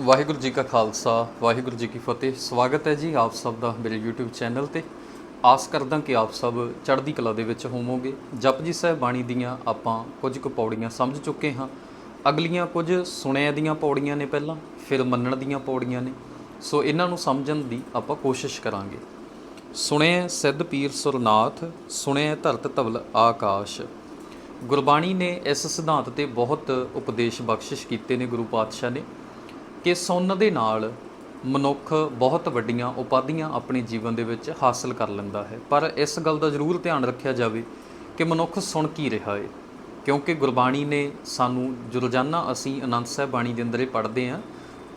ਵਾਹਿਗੁਰੂ ਜੀ ਕਾ ਖਾਲਸਾ, ਵਾਹਿਗੁਰੂ ਜੀ ਕੀ ਫਤਿਹ। ਸਵਾਗਤ ਹੈ ਜੀ ਆਪ ਸਭ ਦਾ ਮੇਰੇ YouTube ਚੈਨਲ ਤੇ। ਆਸ ਕਰਦਾ ਕਿ ਆਪ ਸਭ ਚੜ੍ਹਦੀ ਕਲਾ ਦੇ ਵਿੱਚ ਹੋਵੋਗੇ। ਜਪਜੀ ਸਾਹਿਬ ਬਾਣੀ ਦੀਆਂ ਆਪਾਂ ਕੁਝ ਕੁ ਪੌੜੀਆਂ ਸਮਝ ਚੁੱਕੇ ਹਾਂ। ਅਗਲੀਆਂ ਕੁਝ ਸੁਣਿਆ ਦੀਆਂ ਪੌੜੀਆਂ ਨੇ ਪਹਿਲਾਂ, ਫਿਰ ਮੰਨਣ ਦੀਆਂ ਪੌੜੀਆਂ ਨੇ। ਸੋ ਇਹਨਾਂ ਨੂੰ ਸਮਝਣ ਦੀ ਆਪਾਂ ਕੋਸ਼ਿਸ਼ ਕਰਾਂਗੇ। ਸੁਣਿਆ ਸਿੱਧ ਪੀਰ ਸੁਰਨਾਥ, ਸੁਣਿਆ ਧਰਤ ਧਵਲ ਆਕਾਸ਼। ਗੁਰਬਾਣੀ ਨੇ ਇਸ ਸਿਧਾਂਤ ਤੇ ਬਹੁਤ ਉਪਦੇਸ਼ ਬਖਸ਼ਿਸ਼ ਕੀਤੇ ਨੇ ਗੁਰੂ ਪਾਤਸ਼ਾਹ ਨੇ। ਕਿ ਸੁਣਨ ਦੇ ਨਾਲ ਮਨੁੱਖ ਬਹੁਤ ਵੱਡੀਆਂ ਉਪਾਧੀਆਂ ਆਪਣੇ ਜੀਵਨ ਦੇ ਵਿੱਚ ਹਾਸਲ ਕਰ ਲੈਂਦਾ ਹੈ। ਪਰ ਇਸ ਗੱਲ ਦਾ ਜ਼ਰੂਰ ਧਿਆਨ ਰੱਖਿਆ ਜਾਵੇ ਕਿ ਮਨੁੱਖ ਸੁਣ ਕੀ ਰਿਹਾ ਹੈ ਕਿਉਂਕਿ ਗੁਰਬਾਣੀ ਨੇ ਸਾਨੂੰ ਜੋ ਰੋਜ਼ਾਨਾ ਅਸੀਂ ਆਨੰਦ ਸਾਹਿਬ ਬਾਣੀ ਦੇ ਅੰਦਰ ਪੜ੍ਹਦੇ ਹਾਂ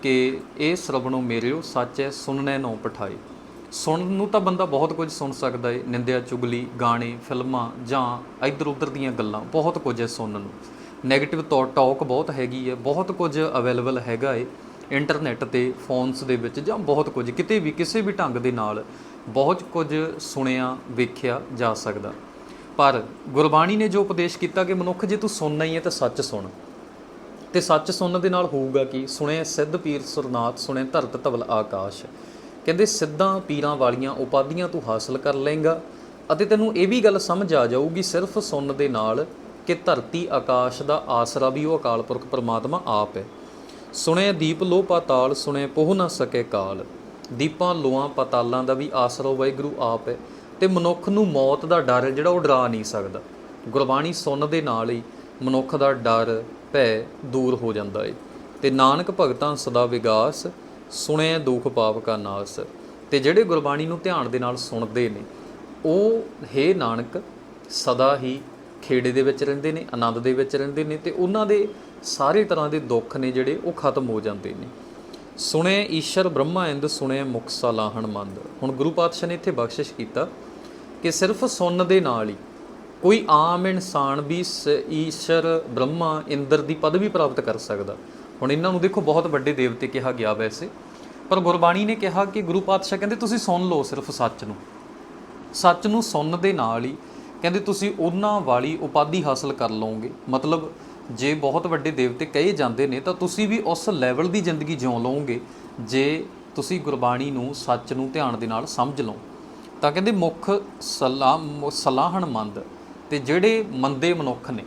ਕਿ ਇਹ ਸਰਵਣੋ ਮੇਰਿਓ ਹੈ ਸੁਣਨੇ ਨੋ ਪਠਾਏ। ਸੁਣਨ ਨੂੰ ਤਾਂ ਬੰਦਾ ਬਹੁਤ ਕੁਝ ਸੁਣ ਸਕਦਾ ਹੈ ਨਿੰਦਿਆ, ਚੁਗਲੀ, ਗਾਣੇ, ਫਿਲਮਾਂ ਜਾਂ ਇੱਧਰ ਉੱਧਰ ਦੀਆਂ ਗੱਲਾਂ, ਬਹੁਤ ਕੁਝ ਹੈ ਸੁਣਨ ਨੂੰ। 네ਗੇਟਿਵ ਟਾਕ ਬਹੁਤ ਹੈਗੀ ਹੈ। ਬਹੁਤ ਕੁਝ ਅਵੇਲੇਬਲ ਹੈਗਾ ਹੈ ਇੰਟਰਨੈਟ ਤੇ, ਫੋਨਸ ਦੇ ਵਿੱਚ ਜਾਂ ਬਹੁਤ ਕੁਝ, ਕਿਤੇ ਵੀ, ਕਿਸੇ ਵੀ ਢੰਗ ਦੇ ਨਾਲ ਬਹੁਤ ਕੁਝ ਸੁਣਿਆ, ਵੇਖਿਆ ਜਾ ਸਕਦਾ। ਪਰ ਗੁਰਬਾਣੀ ਨੇ ਜੋ ਉਪਦੇਸ਼ ਕੀਤਾ ਕਿ ਮਨੁੱਖ ਜੇ ਤੂੰ ਸੁਣਨਾ ਹੀ ਹੈ ਤਾਂ ਸੱਚ ਸੁਣ। ਤੇ ਸੱਚ ਸੁਣਨ ਦੇ ਨਾਲ ਹੋਊਗਾ ਕਿ? ਸੁਣੇ ਸਿੱਧ ਪੀਰ ਸੁਰਨਾਥ ਸੁਣੇ ਧਰਤ ਧਵਲ ਆਕਾਸ਼। ਕਹਿੰਦੇ, ਸਿੱਧਾਂ ਪੀਰਾਂ ਵਾਲੀਆਂ ਉਪਾਧੀਆਂ ਤੂੰ ਹਾਸਲ ਕਰ ਲਏਗਾ ਅਤੇ ਤੈਨੂੰ ਇਹ ਵੀ ਗੱਲ ਸਮਝ ਆ ਜਾਊਗੀ ਸਿਰਫ ਸੁਣਨ ਦੇ ਨਾਲ ਕਿ ਧਰਤੀ ਆਕਾਸ਼ ਦਾ ਆਸਰਾ ਵੀ ਉਹ ਅਕਾਲ ਪੁਰਖ ਪਰਮਾਤਮਾ ਆਪ ਹੈ। ਸੁਣੇ ਦੀਪ ਲੋ ਪਾਤਾਲ, ਸੁਣੇ ਪੋਹ ਨਾ ਸਕੇ ਕਾਲ। ਦੀਪਾਂ ਲੋਆਂ ਪਾਤਾਲਾਂ ਦਾ ਵੀ ਆਸਰਾ ਵਾਹਿਗੁਰੂ ਆਪ ਹੈ। ਤੇ ਮਨੁੱਖ ਨੂੰ ਮੌਤ ਦਾ ਡਰ ਜਿਹੜਾ ਉਹ ਡਰਾ ਨਹੀਂ ਸਕਦਾ। ਗੁਰਬਾਣੀ ਸੁਣਨ ਦੇ ਨਾਲ ਹੀ ਮਨੁੱਖ ਦਾ ਡਰ, ਭੈ ਦੂਰ ਹੋ ਜਾਂਦਾ ਏ। ਤੇ ਨਾਨਕ ਭਗਤਾਂ ਸਦਾ ਵਿਗਾਸ, ਸੁਣੇ ਦੁਖ ਪਾਪ ਕਾ ਨਾਸ। ਤੇ ਜਿਹੜੇ ਗੁਰਬਾਣੀ ਨੂੰ ਧਿਆਨ ਦੇ ਨਾਲ ਸੁਣਦੇ ਨੇ, ਉਹ ਹੇ ਨਾਨਕ, ਸਦਾ ਹੀ ਖੇੜੇ ਦੇ ਵਿੱਚ ਰਹਿੰਦੇ ਨੇ, ਆਨੰਦ ਦੇ ਵਿੱਚ ਰਹਿੰਦੇ ਨੇ ਤੇ ਉਹਨਾਂ ਦੇ ਸਾਰੇ ਤਰ੍ਹਾਂ ਦੇ ਦੁੱਖ ਨੇ ਜਿਹੜੇ ਉਹ ਖਤਮ ਹੋ ਜਾਂਦੇ ਨੇ। ਸੁਣੇ ਈਸ਼ਰ ਬ੍ਰਹਮਾ ਇੰਦ, ਸੁਣੇ ਮੁਖ ਸਲਾਹਣ ਮੰਦ ਹੁਣ ਗੁਰੂ ਪਾਤਸ਼ਾਹ ਨੇ ਇੱਥੇ ਬਖਸ਼ਿਸ਼ ਕੀਤਾ ਕਿ ਸਿਰਫ ਸੁਣਨ ਦੇ ਨਾਲ ਹੀ ਕੋਈ ਆਮ ਇਨਸਾਨ ਵੀ ਸ- ਈਸ਼ਰ ਬ੍ਰਹਮਾ ਇੰਦਰ ਦੀ ਪਦਵੀ ਪ੍ਰਾਪਤ ਕਰ ਸਕਦਾ। ਹੁਣ ਇਹਨਾਂ ਨੂੰ ਦੇਖੋ ਬਹੁਤ ਵੱਡੇ ਦੇਵਤੇ ਕਿਹਾ ਗਿਆ ਵੈਸੇ, ਪਰ ਗੁਰਬਾਣੀ ਨੇ ਕਿਹਾ ਕਿ ਗੁਰੂ ਪਾਤਸ਼ਾਹ ਕਹਿੰਦੇ, ਤੁਸੀਂ ਸੁਣ ਲਓ ਸਿਰਫ ਸੱਚ ਨੂੰ। ਸੱਚ ਨੂੰ ਸੁਣਨ ਦੇ ਨਾਲ ਹੀ ਕਹਿੰਦੇ, ਤੁਸੀਂ ਉਹਨਾਂ ਵਾਲੀ ਉਪਾਧੀ ਹਾਸਲ ਕਰ ਲਓਗੇ। ਮਤਲਬ ਜੇ ਬਹੁਤ ਵੱਡੇ ਦੇਵਤੇ ਕਹੇ ਜਾਂਦੇ ਨੇ, ਤਾਂ ਤੁਸੀਂ ਵੀ ਉਸ ਲੈਵਲ ਦੀ ਜ਼ਿੰਦਗੀ ਜਿਉ ਲਓਗੇ, ਜੇ ਤੁਸੀਂ ਗੁਰਬਾਣੀ ਨੂੰ ਸੱਚ ਨੂੰ ਧਿਆਨ ਦੇ ਨਾਲ ਸਮਝ ਲਓ। ਤਾਂ ਕਹਿੰਦੇ ਮੁੱਖ ਸਲਾਹ ਮੁ- ਸਲਾਹਣਮੰਦ ਤੇ ਜਿਹੜੇ ਮੰਦੇ ਮਨੁੱਖ ਨੇ,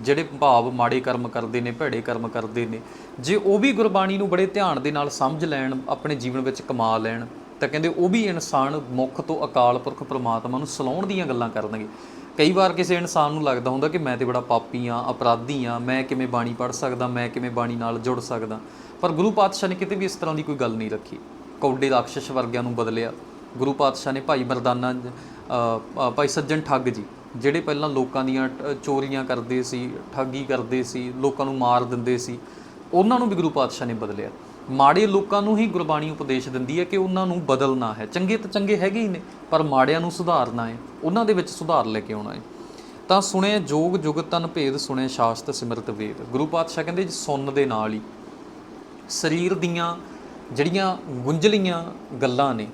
ਜਿਹੜੇ ਭਾਵ ਮਾੜੇ ਕਰਮ ਕਰਦੇ ਨੇ, ਭੈੜੇ ਕਰਮ ਕਰਦੇ ਨੇ, ਜੇ ਉਹ ਵੀ ਗੁਰਬਾਣੀ ਨੂੰ ਬੜੇ ਧਿਆਨ ਦੇ ਨਾਲ ਸਮਝ ਲੈਣ, ਆਪਣੇ ਜੀਵਨ ਵਿੱਚ ਕਮਾ ਲੈਣ, ਤਾਂ ਕਹਿੰਦੇ ਉਹ ਵੀ ਇਨਸਾਨ ਮੁੱਖ ਤੋਂ ਅਕਾਲ ਪੁਰਖ ਪ੍ਰਮਾਤਮਾ ਨੂੰ ਸਲਾਉਣ ਦੀਆਂ ਗੱਲਾਂ ਕਰਨਗੇ। ਕਈ ਵਾਰ ਕਿਸੇ ਇਨਸਾਨ ਨੂੰ ਲੱਗਦਾ ਹੁੰਦਾ ਕਿ ਮੈਂ ਤੇ ਬੜਾ ਪਾਪੀ ਆ ਅਪਰਾਧੀ ਆ ਮੈਂ ਕਿਵੇਂ ਬਾਣੀ ਪੜ੍ਹ ਸਕਦਾ, ਮੈਂ ਕਿਵੇਂ ਬਾਣੀ ਨਾਲ ਜੁੜ ਸਕਦਾ। ਪਰ ਗੁਰੂ ਪਾਤਸ਼ਾਹ ਨੇ ਕਿਤੇ ਵੀ ਇਸ ਤਰ੍ਹਾਂ ਦੀ ਕੋਈ ਗੱਲ ਨਹੀਂ ਰੱਖੀ। ਕੌਡੇ ਰਾਖਸ਼ ਵਰਗਿਆਂ ਨੂੰ ਬਦਲਿਆ। ਗੁਰੂ ਪਾਤਸ਼ਾਹ ਨੇ ਭਾਈ ਮਰਦਾਨਾ ਭਾਈ ਸੱਜਣ ਠੱਗ ਜੀ, ਜਿਹੜੇ ਪਹਿਲਾਂ ਲੋਕਾਂ ਦੀਆਂ ਟ- ਚੋਰੀਆਂ ਕਰਦੇ ਸੀ, ਠੱਗੀ ਕਰਦੇ ਸੀ, ਲੋਕਾਂ ਨੂੰ ਮਾਰ ਦਿੰਦੇ ਸੀ, ਉਹਨਾਂ ਨੂੰ ਵੀ ਗੁਰੂ ਪਾਤਸ਼ਾਹ ਨੇ ਬਦਲਿਆ। ਮਾੜੇ ਲੋਕਾਂ ਨੂੰ ਹੀ ਗੁਰਬਾਣੀ ਉਪਦੇਸ਼ ਦਿੰਦੀ ਹੈ ਕਿ ਉਹਨਾਂ ਨੂੰ ਬਦਲਣਾ ਹੈ। ਚੰਗੇ ਤਾਂ ਚੰਗੇ ਹੈਗੇ ਹੀ ਨੇ, ਪਰ ਮਾੜਿਆਂ ਨੂੰ ਸੁਧਾਰਨਾ ਹੈ। ਉਹਨਾਂ ਦੇ ਵਿੱਚ ਸੁਧਾਰ ਲੈ ਕੇ ਆਉਣਾ ਹੈ। ਤਾਂ ਸੁਣੇ ਜੋਗ ਜੁਗਤ ਤਨ ਭੇਦ ਸੁਣੇ ਸ਼ਾਸਤ ਸਿਮਰਤ ਵੇਦ। ਗੁਰੂ ਪਾਤਸ਼ਾਹ ਕਹਿੰਦੇ ਜੀ, ਸੁਣਨ ਦੇ ਨਾਲ ਹੀ। ਸਰੀਰ ਦੀਆਂ ਜਿਹੜੀਆਂ ਗੁੰਝਲੀਆਂ ਗੱਲਾਂ ਨੇ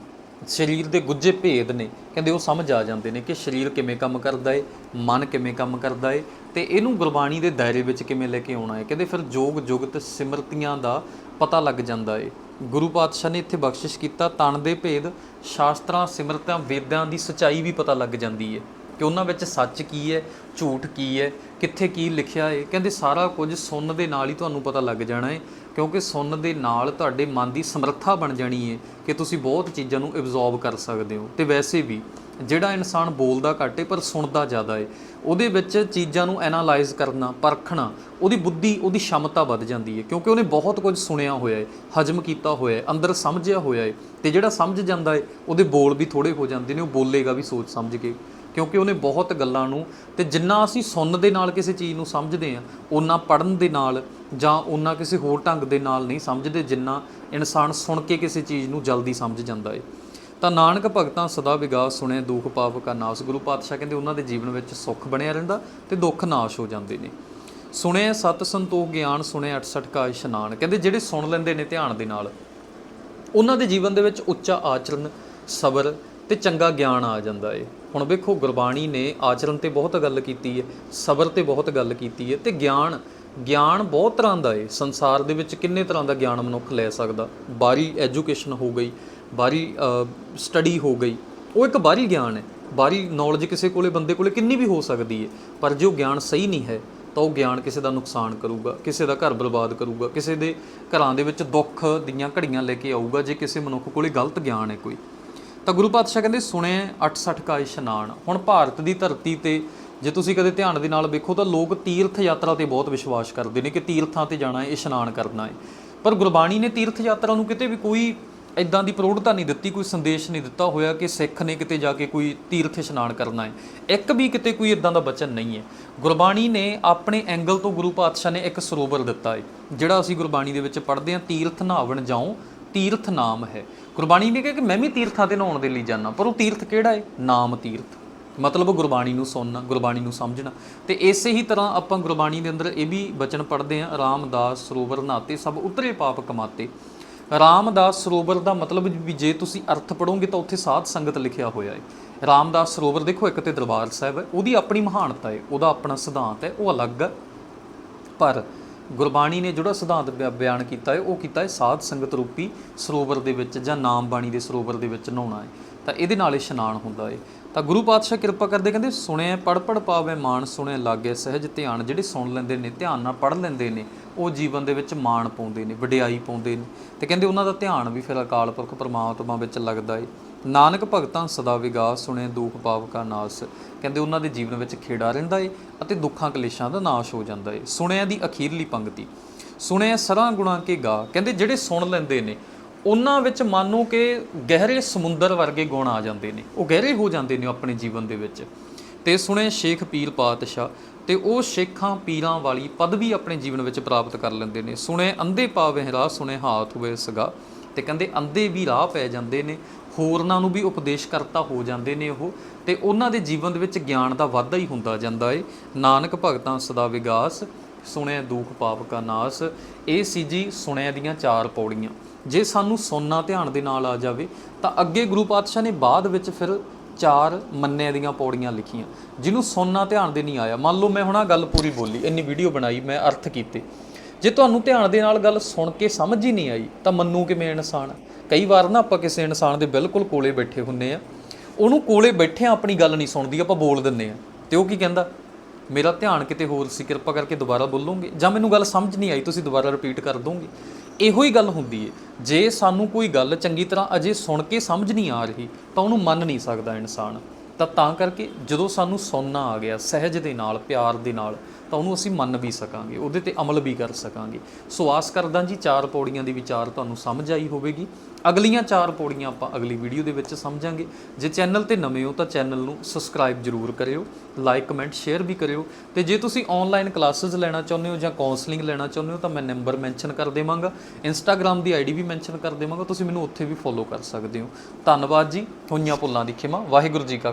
ਸਰੀਰ ਦੇ ਗੁੱਝੇ ਭੇਦ ਨੇ। ਕਹਿੰਦੇ ਉਹ ਸਮਝ ਆ ਜਾਂਦੇ ਨੇ ਕਿ ਸਰੀਰ ਕਿਵੇਂ ਕੰਮ ਕਰਦਾ ਏ, ਮਨ ਕਿਵੇਂ ਕੰਮ ਕਰਦਾ ਏ ਤੇ ਇਹਨੂੰ ਗੁਰਬਾਣੀ ਦੇ ਦਾਇਰੇ ਵਿੱਚ ਕਿਵੇਂ ਲੈ ਕੇ ਆਉਣਾ ਹੈ ਕਹਿੰਦੇ ਫਿਰ ਜੋਗ ਜੁਗਤ ਸਿਮਰਤੀਆਂ ਦਾ ਪਤਾ ਲੱਗ ਜਾਂਦਾ ਏ। ਗੁਰੂ ਪਾਤਸ਼ਾਹ ਨੇ ਇੱਥੇ ਬਖਸ਼ਿਸ਼ ਕੀਤਾ ਤਣ ਦੇ ਭੇਦ, ਸ਼ਾਸਤਰਾਂ, ਸਿਮਰਤਾਂ, ਵੇਦਾਂ ਦੀ ਸਚਾਈ ਵੀ ਪਤਾ ਲੱਗ ਜਾਂਦੀ ਏ। ਕਿ ਉਹਨਾਂ ਵਿੱਚ ਸੱਚ ਕੀ ਹੈ, ਝੂਠ ਕੀ ਹੈ, ਕਿੱਥੇ ਕੀ ਲਿਖਿਆ ਹੈ। ਕਹਿੰਦੇ ਸਾਰਾ ਕੁਝ ਸੁਣਨ ਦੇ ਨਾਲ ਹੀ ਤੁਹਾਨੂੰ ਪਤਾ ਲੱਗ ਜਾਣਾ ਹੈ, ਕਿਉਂਕਿ ਸੁਣਨ ਦੇ ਨਾਲ ਤੁਹਾਡੇ ਮਨ ਦੀ ਸਮਰੱਥਾ ਬਣ ਜਾਣੀ ਹੈ ਕਿ ਤੁਸੀਂ ਬਹੁਤ ਚੀਜ਼ਾਂ ਨੂੰ ਐਬਜ਼ੌਰਬ ਕਰ ਸਕਦੇ ਹੋ। ਤੇ ਵੈਸੇ ਵੀ ਜਿਹੜਾ ਇਨਸਾਨ ਬੋਲਦਾ ਘੱਟ ਹੈ, ਪਰ ਸੁਣਦਾ ਜ਼ਿਆਦਾ ਹੈ। ਉਹਦੇ ਵਿੱਚ ਚੀਜ਼ਾਂ ਨੂੰ ਐਨਾਲਾਈਜ਼ ਕਰਨਾ, ਪਰਖਣਾ, ਉਹਦੀ ਬੁੱਧੀ, ਉਹਦੀ ਸ਼ਮਤਾ ਵੱਧ ਜਾਂਦੀ ਹੈ, ਕਿਉਂਕਿ ਉਹਨੇ ਬਹੁਤ ਕੁਝ ਸੁਣਿਆ ਹੋਇਆ ਹੈ, ਹਜਮ ਕੀਤਾ ਹੋਇਆ ਹੈ, ਅੰਦਰ ਸਮਝਿਆ ਹੋਇਆ ਹੈ। ਤੇ ਜਿਹੜਾ ਸਮਝ ਜਾਂਦਾ ਹੈ, ਉਹਦੇ ਬੋਲ ਵੀ ਥੋੜੇ ਹੋ ਜਾਂਦੇ ਨੇ, ਉਹ ਬੋਲੇਗਾ ਵੀ ਸੋਚ ਸਮਝ ਕੇ। ਕਿਉਂਕਿ ਉਹਨੇ ਬਹੁਤ ਗੱਲਾਂ ਨੂੰ ਤੇ ਜਿੰਨਾ ਅਸੀਂ ਸੁਣਨ ਦੇ ਨਾਲ ਕਿਸੇ ਚੀਜ਼ ਨੂੰ ਸਮਝਦੇ ਆ ਉਹਨਾਂ ਪੜਨ ਦੇ ਨਾਲ ਜਾਂ ਉਹਨਾਂ ਕਿਸੇ ਹੋਰ ਢੰਗ ਦੇ ਨਾਲ ਨਹੀਂ ਸਮਝਦੇ ਜਿੰਨਾ ਇਨਸਾਨ ਸੁਣ ਕੇ ਕਿਸੇ ਚੀਜ਼ ਨੂੰ ਜਲਦੀ ਸਮਝ ਜਾਂਦਾ ਏ। ਤਾਂ ਨਾਨਕ ਭਗਤਾਂ ਸਦਾ ਵਿਗਾਸ ਸੁਣੇ ਦੁੱਖ ਪਾਪ ਕਾ ਨਾਸ। ਗੁਰੂ ਪਾਤਸ਼ਾਹ ਕਹਿੰਦੇ ਉਹਨਾਂ ਦੇ ਜੀਵਨ ਵਿੱਚ ਸੁੱਖ ਬਣਿਆ ਰਹਿੰਦਾ ਤੇ ਦੁੱਖ ਨਾਸ਼ ਹੋ ਜਾਂਦੇ ਨੇ। ਸੁਣੇ ਸਤ ਸੰਤੋਖ ਗਿਆਨ ਸੁਣੇ 68 ਕਾ ਇਸ਼ਨਾਨ। ਕਹਿੰਦੇ ਜਿਹੜੇ ਸੁਣ ਲੈਂਦੇ ਨੇ ਧਿਆਨ ਦੇ ਨਾਲ, ਉਹਨਾਂ ਦੇ ਜੀਵਨ ਦੇ ਵਿੱਚ ਉੱਚਾ ਆਚਰਣ, ਸਬਰ ਤੇ ਚੰਗਾ ਗਿਆਨ ਆ ਜਾਂਦਾ ਏ। ਹੁਣ ਵੇਖੋ, ਗੁਰਬਾਣੀ ਨੇ ਆਚਰਣ ਤੇ ਬਹੁਤ ਗੱਲ ਕੀਤੀ ਹੈ ਸਬਰ ਤੇ ਬਹੁਤ ਗੱਲ ਕੀਤੀ ਹੈ ਤੇ ਗਿਆਨ ਗਿਆਨ ਬਹੁਤ ਤਰ੍ਹਾਂ ਦਾ ਏ। ਸੰਸਾਰ ਦੇ ਵਿੱਚ ਕਿੰਨੇ ਤਰ੍ਹਾਂ ਦਾ ਗਿਆਨ ਮਨੁੱਖ ਲੈ ਸਕਦਾ? ਬਾਹਰੀ ਐਜੂਕੇਸ਼ਨ ਹੋ ਗਈ ਬਾਹਰੀ ਸਟੱਡੀ ਹੋ ਗਈ, ਉਹ ਇੱਕ ਬਾਹਰੀ ਗਿਆਨ ਹੈ ਬਾਹਰੀ ਨੌਲੇਜ ਕਿਸੇ ਕੋਲੇ, ਬੰਦੇ ਕੋਲੇ ਕਿੰਨੀ ਵੀ ਹੋ ਸਕਦੀ ਹੈ ਪਰ ਜੇ ਉਹ ਗਿਆਨ ਸਹੀ ਨਹੀਂ ਹੈ, ਤਾਂ ਉਹ ਗਿਆਨ ਕਿਸੇ ਦਾ ਨੁਕਸਾਨ ਕਰੂਗਾ, ਕਿਸੇ ਦਾ ਘਰ ਬਰਬਾਦ ਕਰੂਗਾ, ਕਿਸੇ ਦੇ ਘਰਾਂ ਦੇ ਵਿੱਚ ਦੁੱਖ ਦੀਆਂ ਘੜੀਆਂ ਲੈ ਕੇ ਆਊਗਾ, ਜੇ ਕਿਸੇ ਮਨੁੱਖ ਕੋਲੇ ਗਲਤ ਗਿਆਨ ਹੈ ਕੋਈ। ਤਾਂ ਗੁਰੂ ਪਾਤਸ਼ਾਹ ਕਹਿੰਦੇ, ਸੁਣੇ 68 ਕਾ ਇਸ਼ਨਾਨ। ਹੁਣ ਭਾਰਤ ਦੀ ਧਰਤੀ ਤੇ ਜੇ ਤੁਸੀਂ ਕਦੇ ਧਿਆਨ ਦੇ ਨਾਲ ਵੇਖੋ, ਤਾਂ ਲੋਕ ਤੀਰਥ ਯਾਤਰਾ ਤੇ ਬਹੁਤ ਵਿਸ਼ਵਾਸ ਕਰਦੇ ਨੇ ਕਿ ਤੀਰਥਾਂ ਤੇ ਜਾਣਾ ਹੈ, ਇਸ਼ਨਾਨ ਕਰਨਾ ਹੈ। ਪਰ ਗੁਰਬਾਣੀ ਨੇ ਤੀਰਥ ਯਾਤਰਾ ਨੂੰ ਕਿਤੇ ਵੀ ਕੋਈ ਇਦਾਂ ਦੀ ਪ੍ਰੋੜਤਾ ਨਹੀਂ ਦਿੱਤੀ, ਕੋਈ ਸੰਦੇਸ਼ ਨਹੀਂ ਦਿੱਤਾ ਹੋਇਆ ਕਿ ਸਿੱਖ ਨੇ ਕਿਤੇ ਜਾ ਕੇ ਕੋਈ ਤੀਰਥ ਇਸ਼ਨਾਨ ਕਰਨਾ ਹੈ। ਇੱਕ ਵੀ ਕਿਤੇ ਕੋਈ ਇਦਾਂ ਦਾ ਬਚਨ ਨਹੀਂ ਹੈ। ਗੁਰਬਾਣੀ ਨੇ ਆਪਣੇ ਐਂਗਲ ਤੋਂ ਗੁਰੂ ਪਾਤਸ਼ਾਹ ਨੇ ਇੱਕ ਸਰੋਵਰ ਦਿੱਤਾ ਹੈ, ਜਿਹੜਾ ਅਸੀਂ ਗੁਰਬਾਣੀ ਦੇ ਵਿੱਚ ਪੜ੍ਹਦੇ ਹਾਂ, ਤੀਰਥ ਨਾਵਣ ਜਾਉ ਤੀਰਥ ਨਾਮ ਹੈ। ਗੁਰਬਾਣੀ ਨੇ ਕਿਹਾ ਕਿ ਮੈਂ ਵੀ ਤੀਰਥਾਂ ਤੇ ਨਹਾਉਣ ਦੇ ਲਈ ਜਾਣਾ ਪਰ ਉਹ ਤੀਰਥ ਕਿਹੜਾ ਹੈ? ਨਾਮ ਤੀਰਥ। ਮਤਲਬ ਗੁਰਬਾਣੀ ਨੂੰ ਸੁਣਨਾ, ਗੁਰਬਾਣੀ ਨੂੰ ਸਮਝਣਾ। ਤੇ ਇਸੇ ਹੀ ਤਰ੍ਹਾਂ ਆਪਾਂ ਗੁਰਬਾਣੀ ਦੇ ਅੰਦਰ ਇਹ ਵੀ ਬਚਨ ਪੜ੍ਹਦੇ ਹਾਂ, ਰਾਮਦਾਸ ਸਰੋਵਰ ਨਾਤੇ ਸਭ ਉਤਰੇ ਪਾਪ ਕਮਾਤੇ। ਰਾਮਦਾਸ ਸਰੋਵਰ ਦਾ ਮਤਲਬ ਵੀ ਜੇ ਤੁਸੀਂ ਅਰਥ ਪੜੋਗੇ ਤਾਂ ਉੱਥੇ ਸਾਧ ਸੰਗਤ ਲਿਖਿਆ ਹੋਇਆ ਹੈ। ਰਾਮਦਾਸ ਸਰੋਵਰ ਦੇਖੋ, ਇੱਕ ਤੇ ਦਰਬਾਰ ਸਾਹਿਬ ਹੈ, ਉਹਦੀ ਆਪਣੀ ਮਹਾਨਤਾ ਹੈ, ਉਹਦਾ ਆਪਣਾ ਸਿਧਾਂਤ ਹੈ, ਉਹ ਅਲੱਗ ਹੈ। ਪਰ ਗੁਰਬਾਣੀ ਨੇ ਜਿਹੜਾ ਸਿਧਾਂਤ ਬਿਆ- ਬਿਆਨ ਕੀਤਾ ਹੈ, ਉਹ ਕੀਤਾ ਹੈ ਸਾਧ ਸੰਗਤ ਰੂਪੀ ਸਰੋਵਰ ਦੇ ਵਿੱਚ ਜਾਂ ਨਾਮ ਬਾਣੀ ਦੇ ਸਰੋਵਰ ਦੇ ਵਿੱਚ ਨਹਾਉਣਾ ਹੈ। ਤਾਂ ਇਹਦੇ ਨਾਲ ਇਸ਼ਨਾਨ ਹੁੰਦਾ ਹੈ। ਤਾਂ ਗੁਰੂ ਪਾਤਸ਼ਾਹ ਕਿਰਪਾ ਕਰਦੇ ਕਹਿੰਦੇ, ਸੁਣਿਆ ਪੜ ਪੜ ਪਾਵੇ ਮਾਨ ਸੁਣੇ ਲਾਗੇ, ਸਹਿਜ ਧਿਆਨ ਜਿਹੜੇ ਸੁਣ ਲੈਂਦੇ ਨੇ, ਧਿਆਨ ਨਾਲ ਪੜ ਲੈਂਦੇ ਨੇ, ਉਹ ਜੀਵਨ ਦੇ ਵਿੱਚ ਮਾਣ ਪਾਉਂਦੇ ਨੇ, ਵਡਿਆਈ ਪਾਉਂਦੇ ਨੇ। ਤੇ ਕਹਿੰਦੇ ਉਹਨਾਂ ਦਾ ਧਿਆਨ ਵੀ ਫਿਰ ਅਕਾਲ ਪੁਰਖ ਪਰਮਾਤਮਾ ਵਿੱਚ ਲੱਗਦਾ ਏ ਨਾਨਕ ਭਗਤਾਂ ਸਦਾ ਵਿਗਾਸ ਸੁਣੇ, ਦੁਖ ਪਾਪ ਕਾ ਨਾਸ। ਕਹਿੰਦੇ ਉਹਨਾਂ ਦੇ ਜੀਵਨ ਵਿੱਚ ਖੇੜਾ ਰਹਿੰਦਾ ਏ ਅਤੇ ਦੁੱਖਾਂ ਕਲੇਸ਼ਾਂ ਦਾ ਨਾਸ਼ ਹੋ ਜਾਂਦਾ ਏ। ਸੁਣਿਆ ਦੀ ਅਖੀਰਲੀ ਪੰਕਤੀ। ਸੁਣਿਆ ਸਰਾਂ ਗੁਣਾ ਕੇ ਗਾ। ਕਹਿੰਦੇ ਜਿਹੜੇ ਸੁਣ ਲੈਂਦੇ ਨੇ, ਉਹਨਾਂ ਵਿੱਚ ਮਾਨੋ ਕਿ ਗਹਿਰੇ ਸਮੁੰਦਰ ਵਰਗੇ ਗੁਣ ਆ ਜਾਂਦੇ ਨੇ। ਉਹ ਗਹਿਰੇ ਹੋ ਜਾਂਦੇ ਨੇ ਆਪਣੇ ਜੀਵਨ ਦੇ ਵਿੱਚ। ਤੇ ਸੁਣੇ ਸ਼ੇਖ ਪੀਰ ਪਾਤਸ਼ਾਹ ਤੇ ਉਹ ਸ਼ੇਖਾਂ ਪੀਰਾਂ ਵਾਲੀ ਪਦਵੀ ਆਪਣੇ ਜੀਵਨ ਵਿੱਚ ਪ੍ਰਾਪਤ ਕਰ ਲੈਂਦੇ ਨੇ। ਸੁਣੇ ਅੰਧੇ ਪਾਵੇ ਰਾਹ ਸੁਣੇ ਹਾਥ ਹੋਏ ਸਗਾ। ਤੇ ਕਹਿੰਦੇ ਅੰਧੇ ਵੀ ਰਾਹ ਪੈ ਜਾਂਦੇ ਨੇ। ਹੋਰਨਾਂ ਨੂੰ ਵੀ ਉਪਦੇਸ਼ਕਰਤਾ ਹੋ ਜਾਂਦੇ ਨੇ ਉਹ ਤੇ ਉਹਨਾਂ ਦੇ ਜੀਵਨ ਦੇ ਵਿੱਚ ਗਿਆਨ ਦਾ ਵਾਧਾ ਹੀ ਹੁੰਦਾ ਜਾਂਦਾ ਏ। ਨਾਨਕ ਭਗਤਾਂ ਸਦਾ ਵਿਗਾਸ ਸੁਣਿਆ ਦੁਖ ਪਾਪ ਕਾ ਨਾਸ। ਇਹ ਸੀ ਜੀ ਸੁਣਿਆ ਦੀਆਂ ਚਾਰ ਪੌੜੀਆਂ। ਜੇ ਸਾਨੂੰ ਸੁਣਨਾ ਧਿਆਨ ਦੇ ਨਾਲ ਆ ਜਾਵੇ, ਤਾਂ ਅੱਗੇ ਗੁਰੂ ਪਾਤਸ਼ਾਹ ਨੇ ਬਾਅਦ ਵਿੱਚ ਫਿਰ ਚਾਰ ਮੰਨਿਆ ਦੀਆਂ ਪੌੜੀਆਂ ਲਿਖੀਆਂ, ਜਿਹਨੂੰ ਸੁਣਨਾ ਧਿਆਨ ਦੇ ਨਹੀਂ ਆਇਆ। ਮੰਨ ਲਓ ਮੈਂ ਹੁਣ ਆ ਗੱਲ ਪੂਰੀ ਬੋਲੀ, ਇੰਨੀ ਵੀਡੀਓ ਬਣਾਈ, ਮੈਂ ਅਰਥ ਕੀਤੇ। ਜੇ ਤੁਹਾਨੂੰ ਧਿਆਨ ਦੇ ਨਾਲ ਗੱਲ ਸੁਣ ਕੇ ਸਮਝ ਹੀ ਨਹੀਂ ਆਈ, ਤਾਂ ਮੰਨੂ ਕਿਵੇਂ ਇਨਸਾਨ? ਕਈ ਵਾਰ ਨਾ ਆਪਾਂ ਕਿਸੇ ਇਨਸਾਨ ਦੇ ਬਿਲਕੁਲ ਕੋਲੇ ਬੈਠੇ ਹੁੰਨੇ ਆ, ਉਹਨੂੰ ਕੋਲੇ ਬੈਠੇ ਆਪਣੀ ਗੱਲ ਨਹੀਂ ਸੁਣਦੀ, ਆਪਾਂ ਬੋਲ ਦਿੰਨੇ ਆ। ਤੇ ਉਹ ਕੀ ਕਹਿੰਦਾ? ਮੇਰਾ ਧਿਆਨ ਕਿਤੇ ਹੋਰ ਸੀ, ਕਿਰਪਾ ਕਰਕੇ ਦੁਬਾਰਾ ਬੋਲੋਗੇ। ਜਾਂ ਮੈਨੂੰ ਗੱਲ ਸਮਝ ਨਹੀਂ ਆਈ, ਤੁਸੀਂ ਦੁਬਾਰਾ ਰਿਪੀਟ ਕਰ ਦੋਗੇ। ਇਹੋ ਹੀ ਗੱਲ ਹੁੰਦੀ ਹੈ ਜੇ ਸਾਨੂੰ ਕੋਈ ਗੱਲ ਚੰਗੀ ਤਰ੍ਹਾਂ ਅਜੇ ਸੁਣ ਕੇ ਸਮਝ ਨਹੀਂ ਆ ਰਹੀ, ਤਾਂ ਉਹਨੂੰ ਮੰਨ ਨਹੀਂ ਸਕਦਾ ਇਨਸਾਨ। ਤਾਂ ਤਾਂ ਕਰਕੇ ਜਦੋਂ ਸਾਨੂੰ ਸੁਣਨਾ ਆ ਗਿਆ ਸਹਿਜ ਦੇ ਨਾਲ, ਪਿਆਰ ਦੇ ਨਾਲ, ਤਾਂ ਉਹਨੂੰ ਅਸੀਂ ਮੰਨ ਵੀ ਸਕਾਂਗੇ, ਉਹਦੇ ਤੇ ਅਮਲ ਵੀ ਕਰ ਸਕਾਂਗੇ। ਸੋ ਆਸ ਕਰਦਾ ਜੀ ਚਾਰ ਪੌੜੀਆਂ ਦੀ ਵਿਚਾਰ ਤੁਹਾਨੂੰ ਸਮਝ ਆਈ ਹੋਵੇਗੀ। ਅਗਲੀਆਂ ਚਾਰ ਪੌੜੀਆਂ ਆਪਾਂ ਅਗਲੀ ਵੀਡੀਓ ਦੇ ਵਿੱਚ ਸਮਝਾਂਗੇ। ਜੇ ਚੈਨਲ ਤੇ ਨਵੇਂ ਹੋ ਤਾਂ ਚੈਨਲ ਨੂੰ ਸਬਸਕ੍ਰਾਈਬ ਜ਼ਰੂਰ ਕਰਿਓ, ਲਾਈਕ, ਕਮੈਂਟ, ਸ਼ੇਅਰ ਵੀ ਕਰਿਓ। ਤੇ ਜੇ ਤੁਸੀਂ ਆਨਲਾਈਨ ਕਲਾਸਿਸ ਲੈਣਾ ਚਾਹੁੰਦੇ ਹੋ ਜਾਂ ਕਾਉਂਸਲਿੰਗ ਲੈਣਾ ਚਾਹੁੰਦੇ ਹੋ ਤਾਂ ਮੈਂ ਨੰਬਰ ਮੈਂਸ਼ਨ ਕਰ ਦੇਵਾਂਗਾ। ਇੰਸਟਾਗ੍ਰam ਦੀ ਆਈਡੀ ਵੀ ਮੈਂਸ਼ਨ ਕਰ ਦੇਵਾਂਗਾ। ਤੁਸੀਂ ਮੈਨੂੰ ਉੱਥੇ ਵੀ ਫੋਲੋ ਕਰ ਸਕਦੇ ਹੋ। ਧੰਨਵਾਦ ਜੀ। ਹੋਈਆਂ ਭੁੱਲਾਂ ਦੀ ਖਿਮਾ। ਵਾਹਿਗੁਰੂ ਜੀ ਕਾ